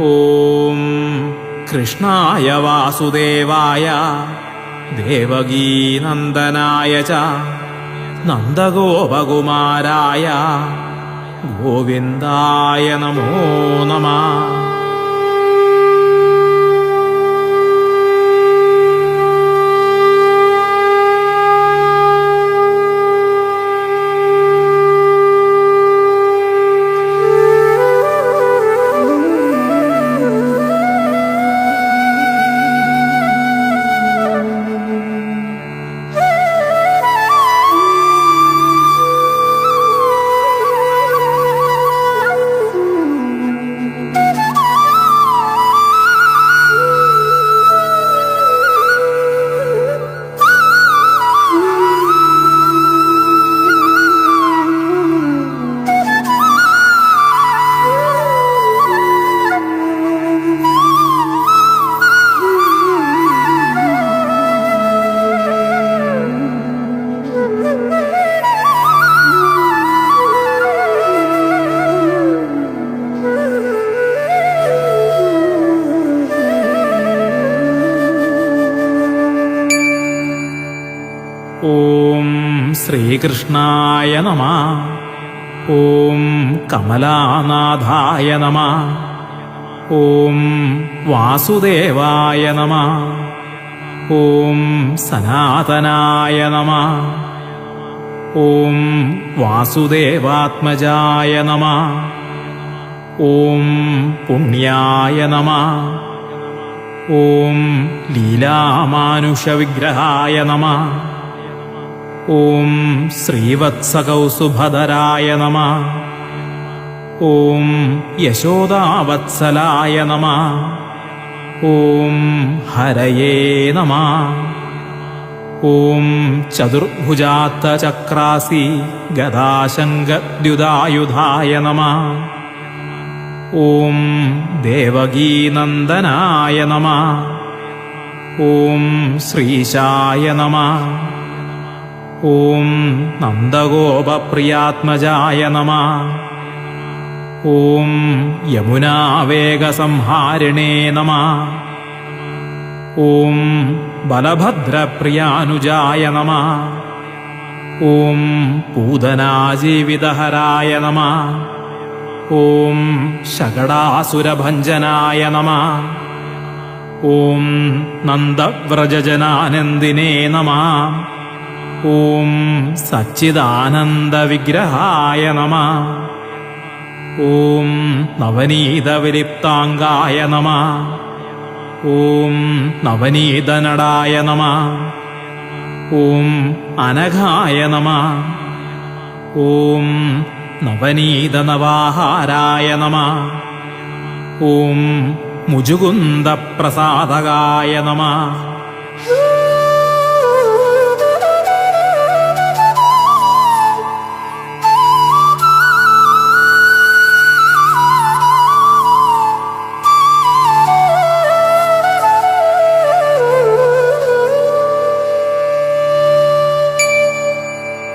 ഓം. കൃഷ്ണായ വാസുദേവായ ദേവഗീനന്ദനായ ച നന്ദഗോപകുമാരായ ഗോവിന്ദായ നമോ നമ. ശ്രീകൃഷ്ണായ നമ. ഓം കമലാനാഥായ നമ. ഓം വാസുദേവായ നമ. ഓം സനാതനായ നമ. ഓം വാസുദേവാത്മജായ നമ. ഓം പുണ്യായ നമ. ഓം ലീലാമാനുഷവിഗ്രഹായ നമ. ഓം ശ്രീവത്സകൗസുഭധരായ നമ. ഓം യശോദാവത്സലായ നമ. ഓം ഹരയേ നമ. ഓം ചതുർഭുജാത്തചക്രാസി ഗദാശങ്കദ്യുതായുധായ നമ. ഓം ദേവകീനന്ദനായ നമ. ഓം ശ്രീശായ നമ. ഓം നന്ദഗോപപ്രിയാത്മജായ നമ. ഓം യമുനാവേഗസംഹാരിണേ നമ. ഓം ബലഭദ്രപ്രിയാനുജായ നമ. ഓം പൂതനാജീവിതഹരായ നമ. ഓം ശകടാസുരഭഞ്ജനായ നമ. ഓം നന്ദവ്രജജനാനന്ദിനേ നമ. ഓം സച്ചിദാനന്ദവിഗ്രഹായ നമ. ഓം നവനീതവിലിപ്താംഗായ നമ. ഓം നവനീതനടായ നമ. ഓം അനഘായ നമ. ഓം നവനീതനവാഹാരായ നമ. ഓം മുജുകുന്ദപ്രസാദകായ നമ.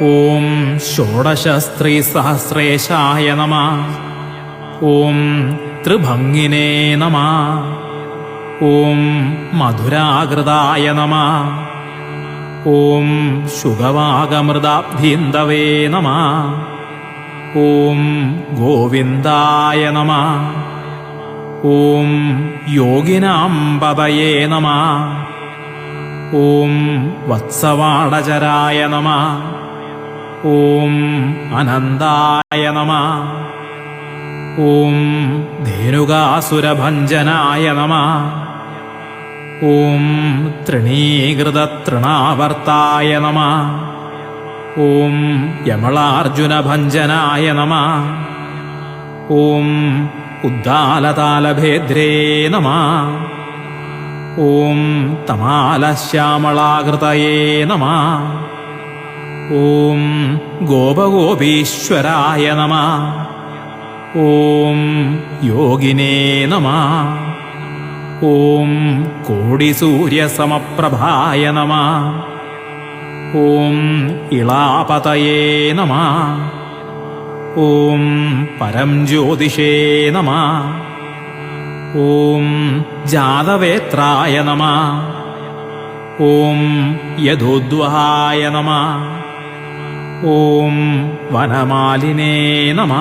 ഓം ഷോഡശസ്ത്രീസഹസ്രേശായ നമ. ഓം ത്രിഭംഗിനേ നമ. ഓം മധുരാകൃതായ നമ. ഓം ശുഗവാഗമൃതാബ്ധീന്തവേ നമ. ഓം ഗോവിന്ദായ നമ. ഓം യോഗിനാംബതയേ നമ. ഓം വത്സവാടചരായ നമ. ഓം അനന്തായ നമ. ഓം ധേനുകാസുരഭഞ്ജനായ നമ. ഓം തൃണീകൃതതൃണാവർത്തായ നമ. ഓം യമളാർജുനഭഞ്ജനായ നമ. ഓം ഉദ്ദാലതാലഭേദ്രേ നമ. ഓം തമാലശ്യാമളാകൃതയേ നമ. ഓം ഗോപഗോപീശ്വരായ നമ. ഓം യോഗിനേ നമ. ഓം കോടിസൂര്യസമപ്രഭായ നമ. ഓം ഇളാപതയേ നമ. ഓം പരം ജ്യോതിഷേ നമ. ഓം ജാതവേത്രായ നമ. ഓം യഥോദ്വഹായ നമ. ഓം വനമാലിനേ നമ.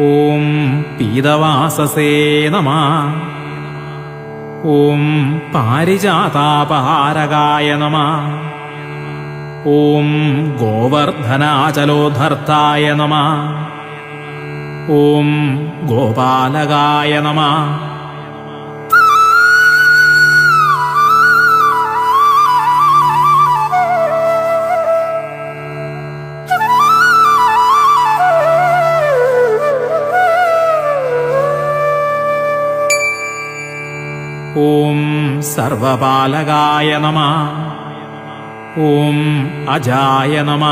ഓം പീതവാസസേ നമ. ഓം പാരിജാതാപഹാരകായ നമ. ഓം ഗോവർദ്ധനാചലോധർത്തായ നമ. ഓം ഗോപാലകായ നമ. ഓം സർവപാലകായ നമ. ഓം അജായ നമ.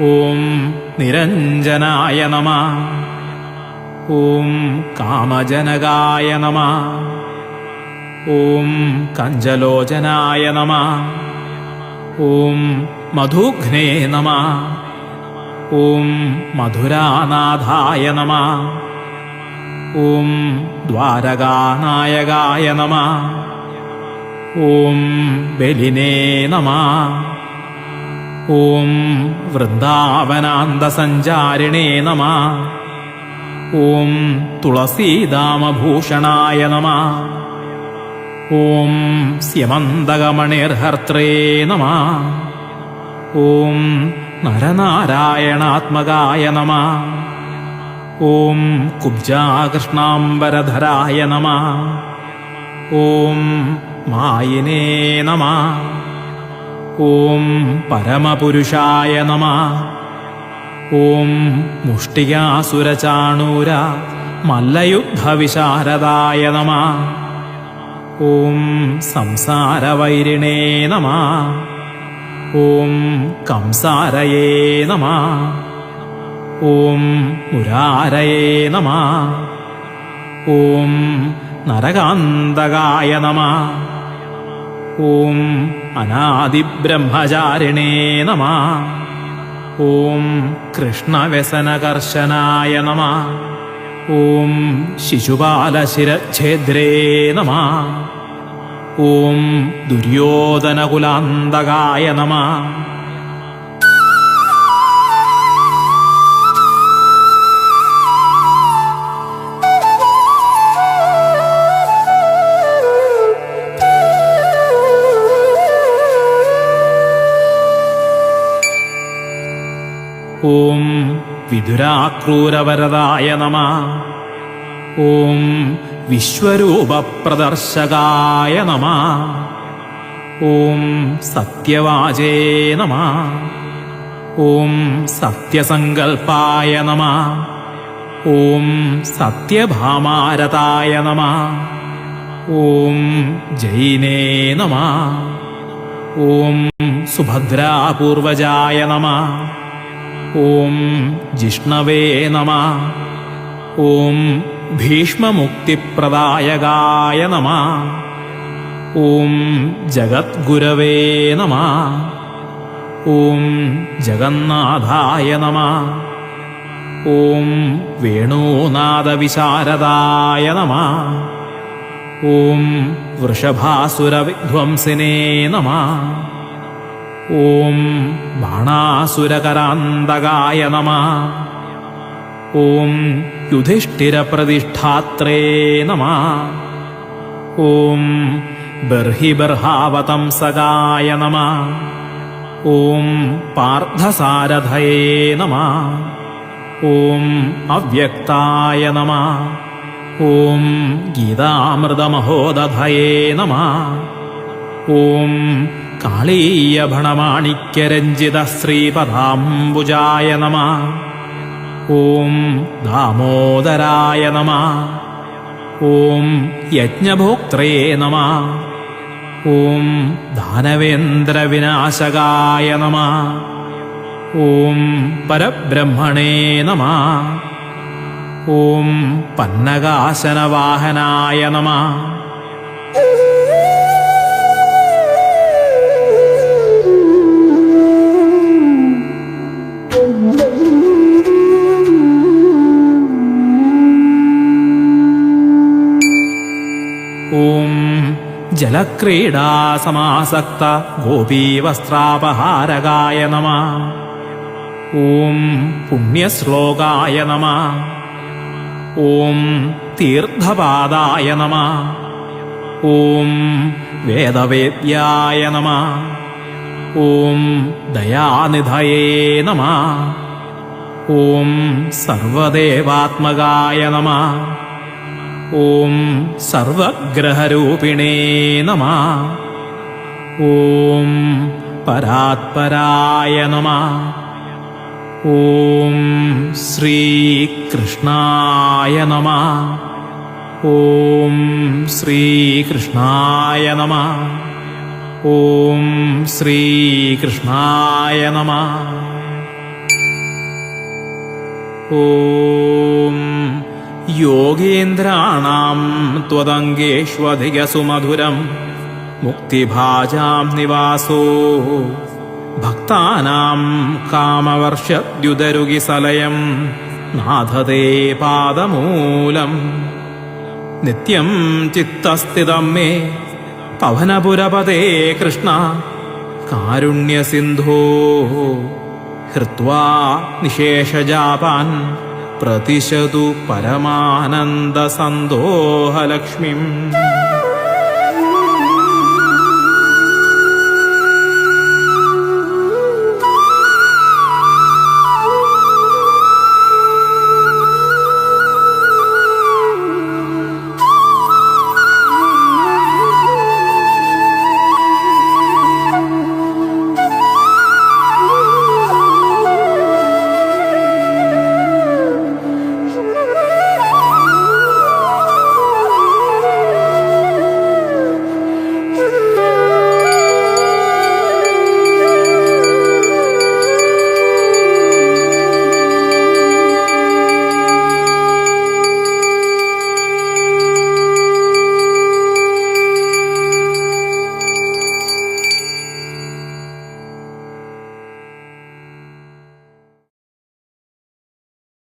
ഓം നിരഞ്ജനായ നമ. ഓം കാമജനകായ നമ. ഓം കഞ്ചലോചനായ നമ. ഓം മധുഘ്നേ നമ. ഓം മധുരാനാഥായ നമ. ഓം ദ്വാരകാനായകായ നമ. ഓം ബലിനേ നമ. ഓം വൃന്ദാവനാന്തസഞ്ചാരിണേ നമ. ഓം തുളസീദാമഭൂഷണായ നമ. ഓം സ്യമന്തകമണിർഹർത്രേ നമ. ഓം നരനാരായണാത്മകായ നമ. ॐ कुब्जाकृष्णाम्बरधराय नमः ॐ मायिने नमः ॐ परमपुरुषाय नमः ॐ मुष्टिकासुरचाणूर मल्लयुद्धविशारदाय नमः ॐ संसारवैरिणे नमः ॐ कंसारये नमः ഓം മുരാരയേ നമ. ഓം നരകാന്തകായ നമ. ഓം അനാദിബ്രഹ്മചാരിണേ നമ. ഓം കൃഷ്ണവ്യസനകർശനായ നമ. ഓം ശിശുപാലശിരഛേദ്രേ നമ. ഓം ദുര്യോധനകുലാന്തകായ നമ. ഓം വിതുരാക്രൂരവരതായ നമ. ഓം വിശ്വരൂപപ്രദർശകായ നമ. ഓം സത്യവാചേ നമ. ഓം സത്യസങ്കൽപ്പായ നമ. ഓം സത്യഭാമാരതായ നമ. ഓം ജൈനേ നമ. ഓം സുഭദ്രാപൂർവജായ നമ. ഓം ജിഷ്ണവേ നമ ഓം ഭീഷ്മമുക്തിപ്രദായകായ നമ ഓം ജഗദ്ഗുരവേ നമ ഓം ജഗന്നാഥായ നമ ഓം വേണൂനാദവിശാരദായ നമ ഓം വൃഷഭാസുരവിധ്വംസിനേ നമ ഓം ബാണാസുരകരാന്തകായ നമ. ഓം യുധിഷ്ഠിരപ്രതിഷ്ഠാത്രേ നമ. ഓം ബർഹിബർഹാവതംസകായ നമ. ഓം പാർത്ഥസാരഥയേ നമ. ഓം അവ്യക്തായ നമ. ഓം ഗീതാമൃതമഹോദധയേ നമ. ഓം കാളീയഭണമാണിക്യരഞ്ജിത ശ്രീപദാംബുജായ നമ. ഓം ദാമോദരായ നമ. ഓം യജ്ഞഭോക്ത്രേ നമ. ഓം ദാനവേന്ദ്രവിനാശകായ നമ. ഓം പരബ്രഹ്മണേ നമ. ഓം പന്നകാശനവാഹനായ നമ. ഓം ജലക്രീഡാസമാസക്ത ഗോപീവസ്ത്രാപഹാരകായ നമ. ഓം പുണ്യശ്ലോകായ നമ. ഓം തീർത്ഥപാദായ നമ. ഓം വേദവേദ്യായ നമ. ഓം ദയാനിധയേ നമ. ഓം സർവദേവാത്മകായ നമ. ഓം സർവഗ്രഹരൂപിണേ നമ. ഓം പരാത്പരായ നമ. ഓം ശ്രീകൃഷ്ണായ നമ. ഓം ശ്രീകൃഷ്ണായ നമ. ഓം ശ്രീകൃഷ്ണായ നമ. ഓം ॐ योगेन्द्राणां त्वदङ्गेष्वधिकसुमधुरं मुक्तिभाजां निवासो भक्तानां कामवर्षद्युदरुगिसलयं नाथते पादमूलम् नित्यं चित्तस्थितं मे पवनपुरपदे कृष्ण कारुण्यसिन्धो हृत्वा निशेषजापान् प्रतिशतु परमानन्दसन्दोहलक्ष्मीम्